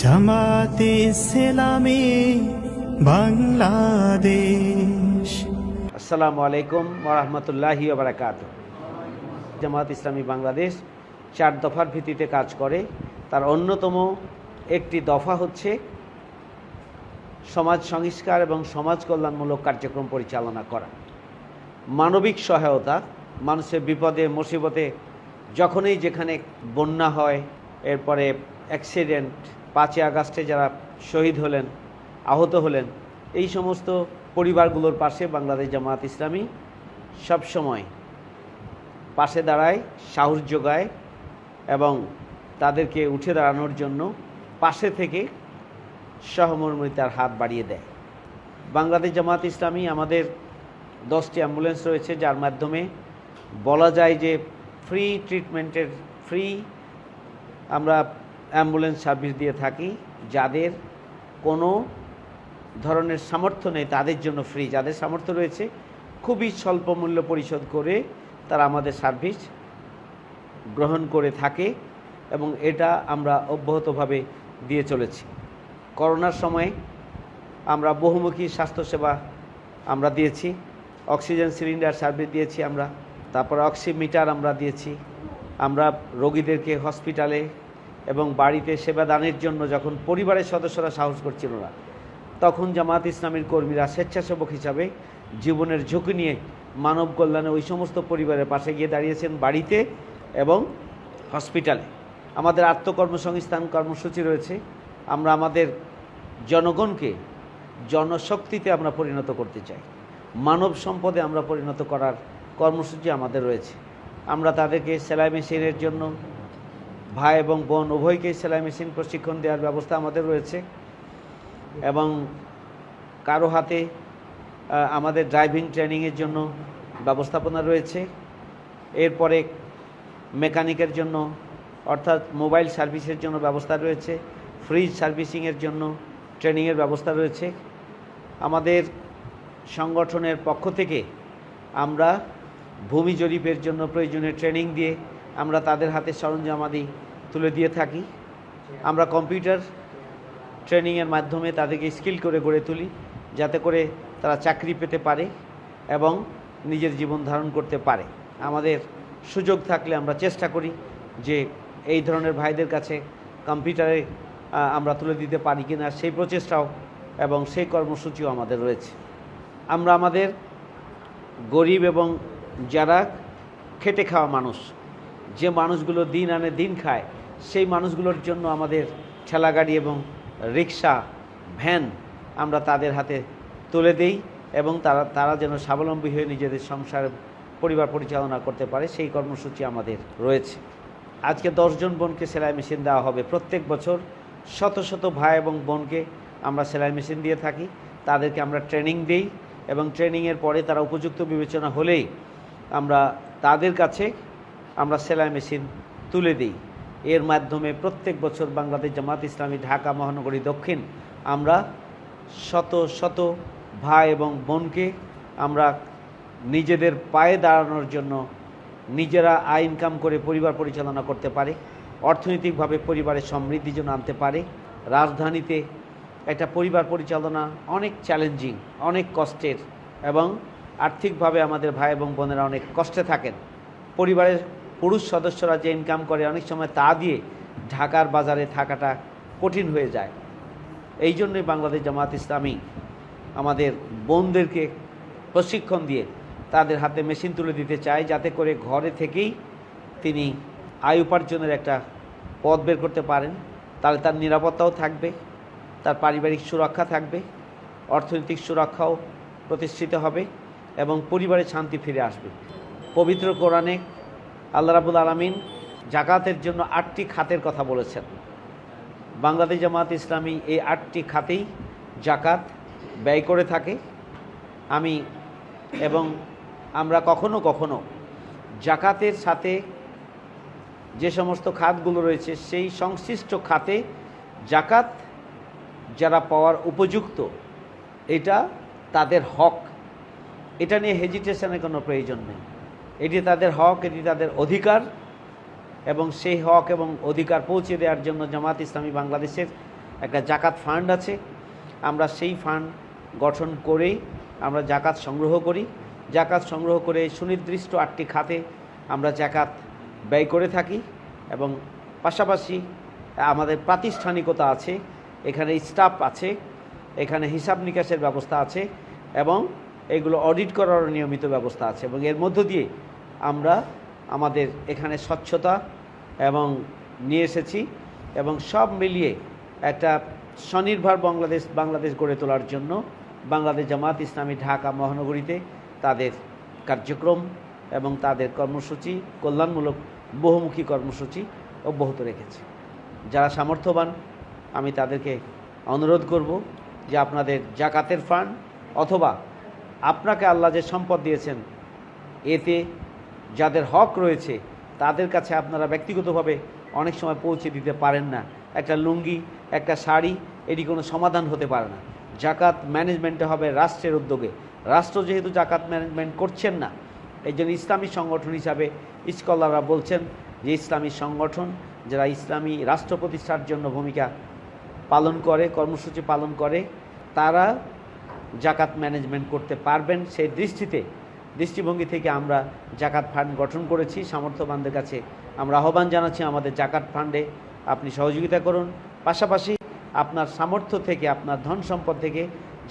জামাতে ইসলামী বাংলাদেশ। আসসালামু আলাইকুম ওরহমতুল্লাহি বারাকাত জামাত ইসলামী বাংলাদেশ চার দফার ভিত্তিতে কাজ করে। তার অন্যতম একটি দফা হচ্ছে সমাজ সংস্কার এবং সমাজ কল্যাণমূলক কার্যক্রম পরিচালনা করা। মানবিক সহায়তা, মানুষের বিপদে, মুসিবতে, যখনই যেখানে বন্যা হয়, এরপরে অ্যাক্সিডেন্ট পাঁচই আগস্টে যারা শহীদ হলেন, আহত হলেন, এই সমস্ত পরিবারগুলোর পাশে বাংলাদেশ জামাত ইসলামী সবসময় পাশে দাঁড়ায়, সাহস যোগায় এবং তাদেরকে উঠে দাঁড়ানোর জন্য পাশে থেকে সহমর্মিতার হাত বাড়িয়ে দেয়। বাংলাদেশ জামাত ইসলামী আমাদের দশটি অ্যাম্বুলেন্স রয়েছে, যার মাধ্যমে বলা যায় যে ফ্রি ট্রিটমেন্টের ফ্রি আমরা অ্যাম্বুলেন্স সার্ভিস দিয়ে থাকি, যাদের কোনো ধরনের সামর্থ্য নেই, তাদের জন্য ফ্রি যাদের সামর্থ্য রয়েছে, খুবই স্বল্প মূল্য পরিশোধ করে তারা আমাদের সার্ভিস গ্রহণ করে থাকে এবং এটা আমরা অব্যাহতভাবে দিয়ে চলেছি। করোনার সময়ে আমরা বহুমুখী স্বাস্থ্যসেবা আমরা দিয়েছি, অক্সিজেন সিলিন্ডার সার্ভিস দিয়েছি আমরা, তারপর অক্সিমিটার আমরা দিয়েছি। আমরা রোগীদেরকে হসপিটালে এবং বাড়িতে সেবা দানের জন্য যখন পরিবারের সদস্যরা সাহস করছিল না, তখন জামাত ইসলামীর কর্মীরা স্বেচ্ছাসেবক হিসাবে জীবনের ঝুঁকি নিয়ে মানব কল্যাণে ওই সমস্ত পরিবারের পাশে গিয়ে দাঁড়িয়েছেন বাড়িতে এবং হসপিটালে। আমাদের আত্মকর্মসংস্থান কর্মসূচি রয়েছে। আমরা আমাদের জনগণকে, জনশক্তিতে আমরা পরিণত করতে চাই। মানব সম্পদে আমরা পরিণত করার কর্মসূচি আমাদের রয়েছে। আমরা তাদেরকে সেলাই মেশিনের জন্য ভাই এবং বোন উভয়কেই সেলাই মেশিন প্রশিক্ষণ দেওয়ার ব্যবস্থা আমাদের রয়েছে এবং কারও হাতে আমাদের ড্রাইভিং ট্রেনিংয়ের জন্য ব্যবস্থাপনা রয়েছে। এরপরে মেকানিকের জন্য, অর্থাৎ মোবাইল সার্ভিসের জন্য ব্যবস্থা রয়েছে, ফ্রিজ সার্ভিসিংয়ের জন্য ট্রেনিংয়ের ব্যবস্থা রয়েছে। আমাদের সংগঠনের পক্ষ থেকে আমরা ভূমি জরিপের জন্য প্রয়োজনীয় ট্রেনিং দিয়ে আমরা তাদের হাতে সরঞ্জামাদি তুলে দিয়ে থাকি। আমরা কম্পিউটার ট্রেনিংয়ের মাধ্যমে তাদেরকে স্কিল করে গড়ে তুলি, যাতে করে তারা চাকরি পেতে পারে এবং নিজের জীবন ধারণ করতে পারে। আমাদের সুযোগ থাকলে আমরা চেষ্টা করি যে এই ধরনের ভাইদের কাছে কম্পিউটারে আমরা তুলে দিতে পারি কিনা সেই প্রচেষ্টাও এবং সেই কর্মসূচিও আমাদের রয়েছে। আমরা আমাদের গরিব এবং যারা খেটে খাওয়া মানুষ যে মানুষগুলো দিন আনে দিন খায়, সেই মানুষগুলোর জন্য আমাদের ঠেলাগাড়ি এবং রিক্সা, ভ্যান আমরা তাদের হাতে তুলে দেই এবং তারা তারা যেন স্বাবলম্বী হয়ে নিজেদের সংসার, পরিবার পরিচালনা করতে পারে, সেই কর্মসূচি আমাদের রয়েছে। আজকে দশজন বোনকে সেলাই মেশিন দেওয়া হবে। প্রত্যেক বছর শত শত ভাই এবং বোনকে আমরা সেলাই মেশিন দিয়ে থাকি। তাদেরকে আমরা ট্রেনিং দিই এবং ট্রেনিংয়ের পরে তারা উপযুক্ত বিবেচনা হলেই আমরা তাদের কাছে আমরা সেলাই মেশিন তুলে দিই। এর মাধ্যমে প্রত্যেক বছর বাংলাদেশ জামাত ইসলামী ঢাকা মহানগরী দক্ষিণ আমরা শত শত ভাই এবং বোনকে আমরা নিজেদের পায়ে দাঁড়ানোর জন্য নিজেরা আয় ইনকাম করে পরিবার পরিচালনা করতে পারে, অর্থনৈতিকভাবে পরিবারের সমৃদ্ধি যেন আনতে পারে। রাজধানীতে একটা পরিবার পরিচালনা অনেক চ্যালেঞ্জিং অনেক কষ্টের এবং আর্থিকভাবে আমাদের ভাই এবং বোনেরা অনেক কষ্টে থাকেন। পরিবারের পুরুষ সদস্যরা যে ইনকাম করে, অনেক সময় তা দিয়ে ঢাকার বাজারে থাকাটা কঠিন হয়ে যায়। এই জন্যই বাংলাদেশ জামাত ইসলামী আমাদের বোনদেরকে প্রশিক্ষণ দিয়ে তাদের হাতে মেশিন তুলে দিতে চায়, যাতে করে ঘরে থেকেই তিনি আয় উপার্জনের একটা পথ বের করতে পারেন। তাহলে তার নিরাপত্তাও থাকবে, তার পারিবারিক সুরক্ষা থাকবে, অর্থনৈতিক সুরক্ষাও প্রতিষ্ঠিত হবে এবং পরিবারে শান্তি ফিরে আসবে। পবিত্র কোরআনে আল্লাহ রাবুল আলমিন জাকাতের জন্য আটটি খাতের কথা বলেছেন। বাংলাদেশ জামাত ইসলামী এই আটটি খাতেই জাকাত ব্যয় করে থাকে। আমি এবং আমরা কখনো কখনো জাকাতের সাথে যে সমস্ত খাতগুলো রয়েছে, সেই সংশ্লিষ্ট খাতে জাকাত যারা পাওয়ার উপযুক্ত, এটা তাদের হক। এটা নিয়ে হেজিটেশনের কোনো প্রয়োজন নেই। এটি তাদের হক, এটি তাদের অধিকার, এবং সেই হক এবং অধিকার পৌঁছে দেওয়ার জন্য জামাত ইসলামী বাংলাদেশের একটা জাকাত ফান্ড আছে। আমরা সেই ফান্ড গঠন করেই আমরা জাকাত সংগ্রহ করি। জাকাত সংগ্রহ করে সুনির্দিষ্ট আটটি খাতে আমরা জাকাত ব্যয় করে থাকি এবং পাশাপাশি আমাদের প্রাতিষ্ঠানিকতা আছে, এখানে স্টাফ আছে, এখানে হিসাব নিকাশের ব্যবস্থা আছে এবং এগুলো অডিট করার নিয়মিত ব্যবস্থা আছে এবং এর মধ্য দিয়ে আমরা আমাদের এখানে স্বচ্ছতা এবং নিয়ে এসেছি এবং সব মিলিয়ে একটা স্বনির্ভর বাংলাদেশ বাংলাদেশ গড়ে তোলার জন্য বাংলাদেশ জামাত ইসলামী ঢাকা মহানগরীতে তাদের কার্যক্রম এবং তাদের কর্মসূচি, কল্যাণমূলক বহুমুখী কর্মসূচি অব্যাহত রেখেছে। যারা সামর্থ্যবান, আমি তাদেরকে অনুরোধ করব যে আপনাদের জাকাতের ফান্ড অথবা আপনাকে আল্লাহ যে সম্পদ দিয়েছেন, এতে যাদের হক রয়েছে, তাদের কাছে আপনারা ব্যক্তিগতভাবে অনেক সময় পৌঁছে দিতে পারেন না। একটা লুঙ্গি, একটা শাড়ি, এটি কোনো সমাধান হতে পারে না। জাকাত ম্যানেজমেন্টে হবে রাষ্ট্রের উদ্যোগে। রাষ্ট্র যেহেতু জাকাত ম্যানেজমেন্ট করছেন না, এই জন্য ইসলামী সংগঠন হিসাবে স্কলাররা বলছেন যে ইসলামী সংগঠন, যারা ইসলামী রাষ্ট্র প্রতিষ্ঠার জন্য ভূমিকা পালন করে, কর্মসূচি পালন করে, তারা জাকাত ম্যানেজমেন্ট করতে পারবেন। সেই দৃষ্টিতে, দৃষ্টিভঙ্গি থেকে আমরা জাকাত ফান্ড গঠন করেছি। সামর্থ্যবানদের কাছে আমরা আহ্বান জানাচ্ছি আমাদের জাকাত ফান্ডে। আপনি সহযোগিতা করুন। পাশাপাশি আপনার সামর্থ্য থেকে, আপনার ধন সম্পদ থেকে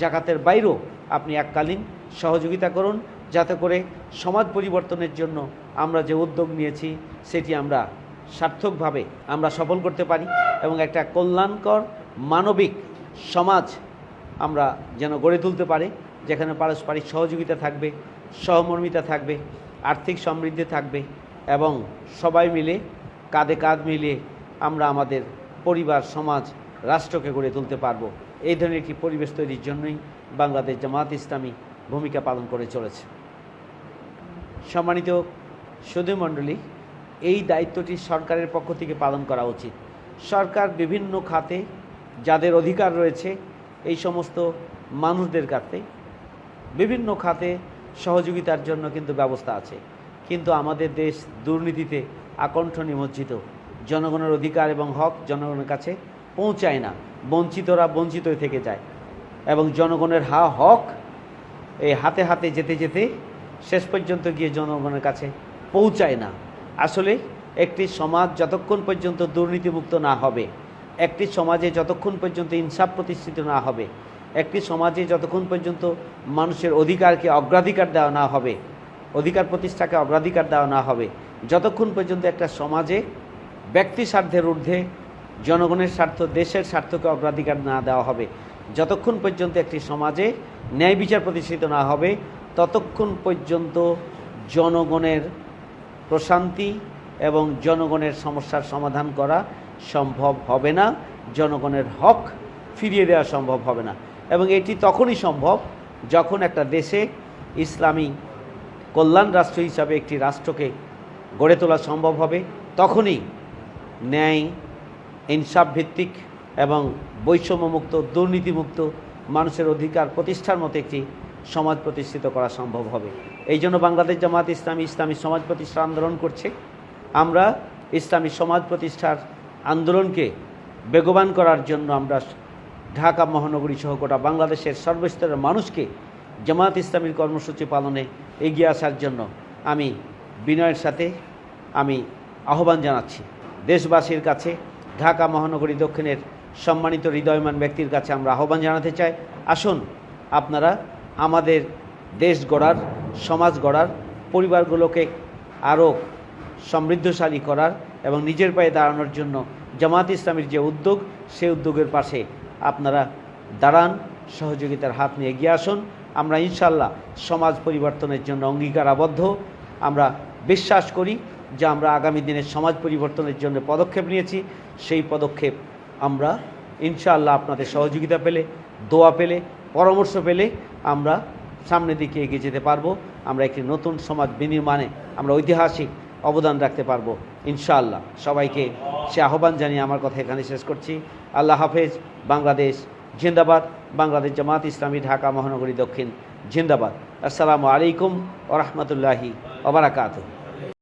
জাকাতের বাইরেও আপনি এককালীন সহযোগিতা করুন। যাতে করে সমাজ পরিবর্তনের জন্য আমরা যে উদ্যোগ নিয়েছি, সেটি আমরা সার্থকভাবে আমরা সফল করতে পারি এবং একটা কল্যাণকর, মানবিক সমাজ আমরা যেন গড়ে তুলতে পারি, যেখানে পারস্পরিক সহযোগিতা থাকবে, সহমর্মিতা থাকবে, আর্থিক সমৃদ্ধি থাকবে এবং সবাই মিলে, কাঁধে কাঁধ মিলিয়ে আমরা আমাদের পরিবার, সমাজ, রাষ্ট্রকে গড়ে তুলতে পারব। এই ধরনের একটি পরিবেশ তৈরির জন্যই বাংলাদেশ জামাত ইসলামী ভূমিকা পালন করে চলেছে। সম্মানিত সুধীমণ্ডলী এই দায়িত্বটি সরকারের পক্ষ থেকে পালন করা উচিত। সরকার বিভিন্ন খাতে যাদের অধিকার রয়েছে এই সমস্ত মানুষদের কাছে বিভিন্ন খাতে সহযোগিতার জন্য কিন্তু ব্যবস্থা আছে। কিন্তু আমাদের দেশ দুর্নীতিতে আকণ্ঠ নিমজ্জিত। জনগণের অধিকার এবং হক জনগণের কাছে পৌঁছায় না। বঞ্চিতরা বঞ্চিতই থেকে যায় এবং জনগণের হা হক এই হাতে হাতে যেতে যেতে শেষ পর্যন্ত গিয়ে জনগণের কাছে পৌঁছায় না। আসলে একটি সমাজ যতক্ষণ পর্যন্ত দুর্নীতিমুক্ত না হবে একটি সমাজে যতক্ষণ পর্যন্ত ইনসাফ প্রতিষ্ঠিত না হবে, একটি সমাজে যতক্ষণ পর্যন্ত মানুষের অধিকারকে অগ্রাধিকার দেওয়া না হবে, অধিকার প্রতিষ্ঠাকে অগ্রাধিকার দেওয়া না হবে, যতক্ষণ পর্যন্ত একটা সমাজে ব্যক্তি স্বার্থের ঊর্ধ্বে, জনগণের স্বার্থ, দেশের স্বার্থকে অগ্রাধিকার না দেওয়া হবে, যতক্ষণ পর্যন্ত একটি সমাজে ন্যায় বিচার প্রতিষ্ঠিত না হবে, ততক্ষণ পর্যন্ত জনগণের প্রশান্তি এবং জনগণের সমস্যার সমাধান করা সম্ভব হবে না, জনগণের হক ফিরিয়ে দেওয়া সম্ভব হবে না। এবং এটি তখনই সম্ভব যখন একটা দেশে ইসলামী কল্যাণ রাষ্ট্র হিসাবে একটি রাষ্ট্রকে গড়ে তোলা সম্ভব হবে, তখনই ন্যায়, ইনসাফ ভিত্তিক এবং বৈষম্যমুক্ত, দুর্নীতিমুক্ত মানুষের অধিকার প্রতিষ্ঠার মতো একটি সমাজ প্রতিষ্ঠিত করা সম্ভব হবে। এই জন্য বাংলাদেশ জামাত ইসলামী ইসলামী সমাজ প্রতিষ্ঠা আন্দোলন করছে। আমরা ইসলামী সমাজ প্রতিষ্ঠার আন্দোলনকে বেগবান করার জন্য আমরা ঢাকা মহানগরী সহ গোটা বাংলাদেশের সর্বস্তরের মানুষকে জামাত ইসলামীর কর্মসূচি পালনে এগিয়ে আসার জন্য আমি বিনয়ের সাথে আমি আহ্বান জানাচ্ছি। দেশবাসীর কাছে, ঢাকা মহানগরী দক্ষিণের সম্মানিত হৃদয়মান ব্যক্তির কাছে আমরা আহ্বান জানাতে চাই। আসুন, আপনারা আমাদের দেশ গড়ার, সমাজ গড়ার, পরিবারগুলোকে আরও সমৃদ্ধশালী করার এবং নিজের পায়ে দাঁড়ানোর জন্য জামাত ইসলামীর যে উদ্যোগ সেই উদ্যোগের পাশে আপনারা দাঁড়ান, সহযোগিতার হাত নিয়ে এগিয়ে আসুন। আমরা ইনশাল্লাহ সমাজ পরিবর্তনের জন্য অঙ্গীকার আবদ্ধ আমরা বিশ্বাস করি যে আমরা আগামী দিনে সমাজ পরিবর্তনের জন্য পদক্ষেপ নিয়েছি। সেই পদক্ষেপ আমরা ইনশাআল্লাহ আপনাদের সহযোগিতা পেলে, দোয়া পেলে, পরামর্শ পেলে আমরা সামনের দিকে এগিয়ে যেতে পারব। আমরা একটি নতুন সমাজ বিনির্মাণে আমরা ঐতিহাসিক অবদান রাখতে পারব, ইনশাআল্লাহ। সবাইকে সে আহ্বান জানিয়ে আমার কথা এখানে শেষ করছি। আল্লাহ হাফেজ, বাংলাদেশ জিন্দাবাদ, বাংলাদেশ জামাত ইসলামী, ঢাকা, মহানগরী দক্ষিণ, জিন্দাবাদ। আসসালামু আলাইকুম ওরহমতুল্লাহি ওবরাকাতুহ